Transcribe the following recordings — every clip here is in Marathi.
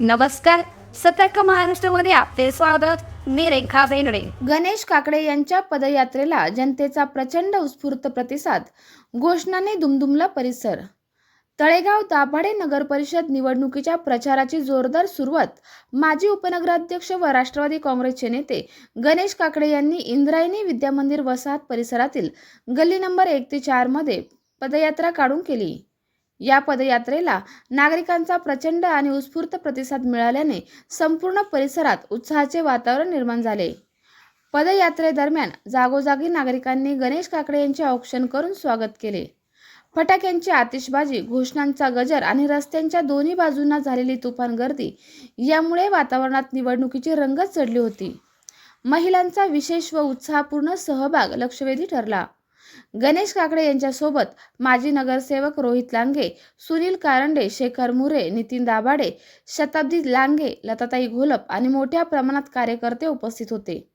नमस्कार. सतर्क महाराष्ट्रामध्ये आपले स्वागत. मी रेखा बेनडे गणेश काकडे यांच्या पदयात्रेला जनतेचा प्रचंड उत्स्फूर्त प्रतिसाद. घोषणाने दुमदुमला परिसर. तळेगाव दाभाडे नगर परिषद निवडणुकीच्या प्रचाराची जोरदार सुरुवात. माजी उपनगराध्यक्ष व राष्ट्रवादी काँग्रेसचे नेते गणेश काकडे यांनी इंद्रायणी विद्यामंदिर वसाहत परिसरातील गल्ली नंबर एक ते चारमध्ये पदयात्रा काढून केली. या पदयात्रेला नागरिकांचा प्रचंड आणि उत्स्फूर्त प्रतिसाद मिळाल्याने संपूर्ण परिसरात उत्साहाचे वातावरण निर्माण झाले. पदयात्रेदरम्यान जागोजागी नागरिकांनी गणेश काकडे यांचे औक्षण करून स्वागत केले. फटाक्यांची आतिषबाजी घोषणांचा गजर आणि रस्त्यांच्या दोन्ही बाजूंना झालेली तुफान गर्दी यामुळे वातावरणात निवडणुकीची रंगत चढली होती. महिलांचा विशेष व उत्साहपूर्ण सहभाग लक्षवेधी ठरला. गणेश काकडे यांच्यासोबत माजी नगरसेवक रोहित लांगे सुनील कारंडे शेखर मुरे नितीन दाभाडे शताब्दी लांगे लताताई घोलप आणि मोठ्या प्रमाणात कार्यकर्ते उपस्थित होते.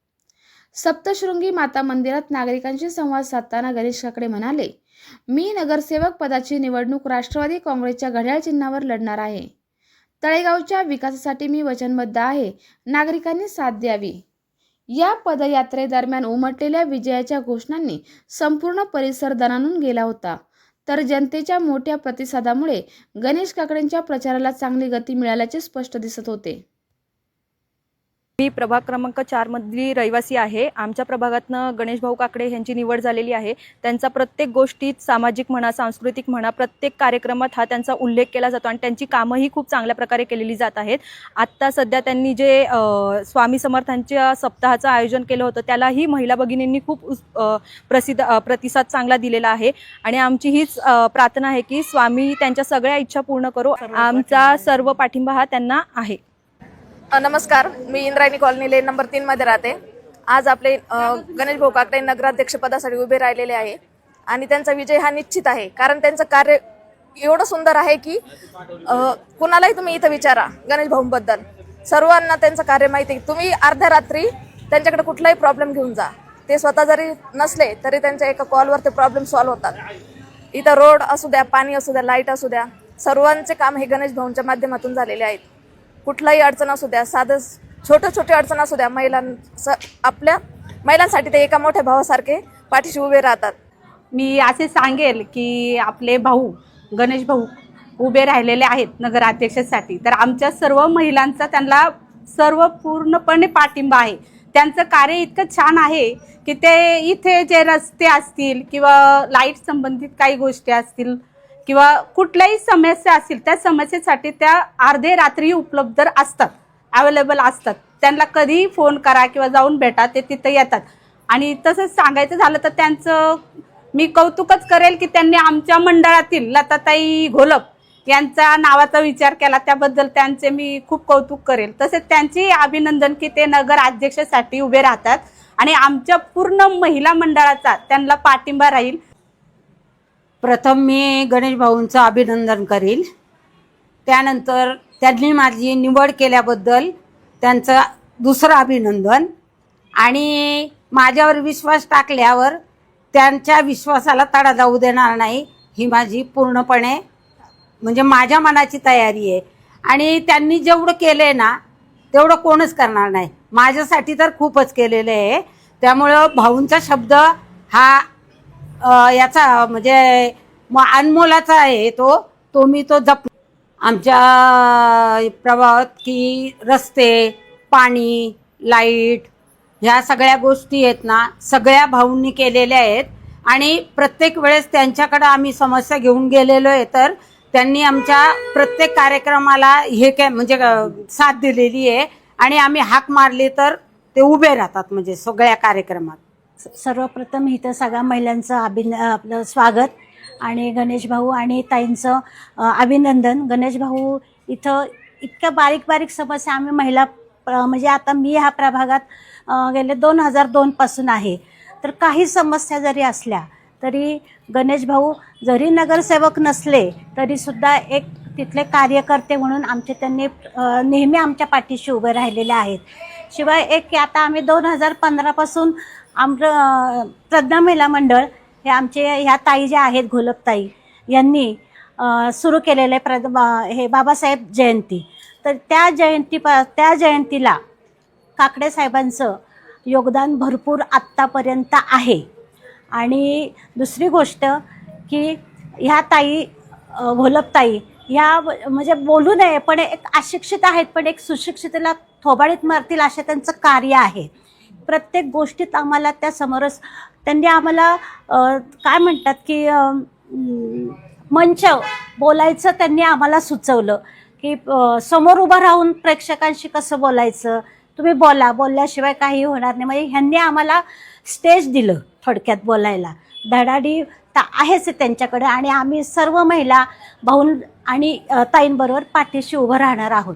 सप्तशृंगी माता मंदिरात नागरिकांशी संवाद साधताना गणेश काकडे म्हणाले मी नगरसेवक पदाची निवडणूक राष्ट्रवादी काँग्रेसच्या घड्याळ चिन्हावर लढणार आहे. तळेगावच्या विकासासाठी मी वचनबद्ध आहे. नागरिकांनी साथ द्यावी. या पदयात्रेदरम्यान उमटलेल्या विजयाच्या घोषणांनी संपूर्ण परिसर दणानून गेला होता. तर जनतेच्या मोठ्या प्रतिसादामुळे गणेश काकडेंच्या प्रचाराला चांगली गती मिळाल्याचे स्पष्ट दिसत होते. मी प्रभाग क्रमांक चारमधली रहिवासी आहे. आमच्या प्रभागातनं गणेश भाऊ काकडे यांची निवड झालेली आहे. त्यांचा प्रत्येक गोष्टीत सामाजिक म्हणा सांस्कृतिक म्हणा प्रत्येक कार्यक्रमात हा त्यांचा उल्लेख केला जातो आणि त्यांची कामंही खूप चांगल्या प्रकारे केलेली जात आहेत. आत्ता सध्या त्यांनी जे स्वामी समर्थांच्या सप्ताहाचं आयोजन केलं होतं त्यालाही महिला भगिनींनी खूप प्रसिद्ध प्रतिसाद चांगला दिलेला आहे. आणि आमची हीच प्रार्थना आहे की स्वामी त्यांच्या सगळ्या इच्छा पूर्ण करो. आमचा सर्व पाठिंबा हा त्यांना आहे. नमस्कार. मी इंद्रायणी कॉलनी लेन नंबर तीन मध्ये राहते. आज आपले गणेश भाऊ काकडे उभे राहिलेले आहे. आणि त्यांचा विजय हा निश्चित आहे. कारण त्यांचं कार्य एवढं सुंदर आहे की कुणालाही तुम्ही इथं विचारा गणेश भाऊंबद्दल. सर्वांना त्यांचं कार्य माहिती आहे. तुम्ही अर्ध्या रात्री त्यांच्याकडे कुठलाही प्रॉब्लेम घेऊन जा. ते स्वतः जरी नसले तरी त्यांच्या एका कॉलवर ते प्रॉब्लेम सॉल्व्ह होतात. इथं रोड असू द्या पाणी असू द्या लाइट असू द्या सर्वांचे काम हे गणेश भाऊंच्या माध्यमातून झालेले आहेत. कुठलाही अडचण असू द्या साधं छोटं छोट्या अडचण असू द्या महिलां आपल्या महिलांसाठी ते एका मोठ्या भावासारखे पाठीशी उभे राहतात. मी असे सांगेल की आपले भाऊ गणेश भाऊ उभे राहिलेले आहेत नगराध्यक्षासाठी. तर आमच्या सर्व महिलांचा त्यांना सर्व पूर्णपणे पाठिंबा आहे. त्यांचं कार्य इतकं छान आहे की ते इथे जे रस्ते असतील किंवा लाइट संबंधित काही गोष्टी असतील किंवा कुठल्याही समस्या असतील त्या समस्येसाठी त्या अर्धे रात्री उपलब्ध असतात अवेलेबल असतात त्यांना कधीही फोन करा किंवा जाऊन भेटा ते तिथं येतात. आणि तसंच सांगायचं झालं तर त्यांचं मी कौतुकच करेल की त्यांनी आमच्या मंडळातील लताताई घोलप यांचा नावाचा विचार केला त्याबद्दल त्यांचे मी खूप कौतुक करेल. तसेच त्यांचे अभिनंदन की ते नगर अध्यक्षासाठी उभे राहतात आणि आमच्या पूर्ण महिला मंडळाचा त्यांना पाठिंबा राहील. प्रथम मी गणेश भाऊंचं अभिनंदन करील. त्यानंतर त्यांनी माझी निवड केल्याबद्दल त्यांचं दुसरं अभिनंदन. आणि माझ्यावर विश्वास टाकल्यावर त्यांच्या विश्वासाला तडा जाऊ देणार नाही ही माझी पूर्णपणे म्हणजे माझ्या मनाची तयारी आहे. आणि त्यांनी जेवढं केलं आहे ना तेवढं कोणच करणार नाही. माझ्यासाठी तर खूपच केलेलं आहे. त्यामुळं भाऊंचा शब्द हा याचा म्हणजे म- अनमोलाचा आहे तो तो मी तो जप आमच्या प्रभावात की रस्ते पाणी लाइट ह्या सगळ्या गोष्टी आहेत ना सगळ्या भाऊंनी केलेल्या आहेत. आणि प्रत्येक वेळेस त्यांच्याकडं आम्ही समस्या घेऊन गेलेलो आहे तर त्यांनी आमच्या प्रत्येक कार्यक्रमाला हे काय म्हणजे साथ दिलेली आहे. आणि आम्ही हाक मारली तर ते उभे राहतात म्हणजे सगळ्या कार्यक्रमात. सर्वप्रथम इथं सगळ्या महिलांचं अभिन आपलं स्वागत आणि गणेश भाऊ आणि ताईंचं अभिनंदन. गणेश भाऊ इथं इतक्या बारीक बारीक समस्या आम्ही महिला म्हणजे आता मी ह्या प्रभागात गेले दोन हजार दोनपासून आहे. तर काही समस्या जरी असल्या तरी गणेश भाऊ जरी नगरसेवक नसले तरीसुद्धा एक तिथले कार्यकर्ते म्हणून आमचे त्यांनी नेहमी आमच्या पाठीशी उभे राहिलेले आहेत. शिवाय एक आता आम्ही दोन हजार पंधरापासून आमचं प्रज्ञा महिला मंडळ हे आमचे ह्या ताई ज्या आहेत घोलपताई यांनी सुरू केलेले प्र बा- हे बाबासाहेब जयंती. तर त्या जयंती त्या जयंतीला काकडे साहेबांचं योगदान भरपूर आत्तापर्यंत आहे. आणि दुसरी गोष्ट की ह्या ताई घोलपताई ह्या म्हणजे बोलू नये पण एक अशिक्षित आहेत पण एक सुशिक्षितेला थोबाडीत मारतील असे त्यांचं कार्य आहे. प्रत्येक गोष्टीत आम्हाला त्या समरस त्यांनी आम्हाला काय म्हणतात की मंच बोलायचं त्यांनी आम्हाला सुचवलं की समोर उभं राहून प्रेक्षकांशी कसं बोलायचं तुम्ही बोला बोलल्याशिवाय काही होणार नाही. म्हणजे ह्यांनी आम्हाला स्टेज दिलं थोडक्यात बोलायला. धडाडी तर आहेच त्यांच्याकडे आणि आम्ही सर्व महिला भाऊ आणि ताईंबरोबर पाठीशी उभं राहणार आहोत.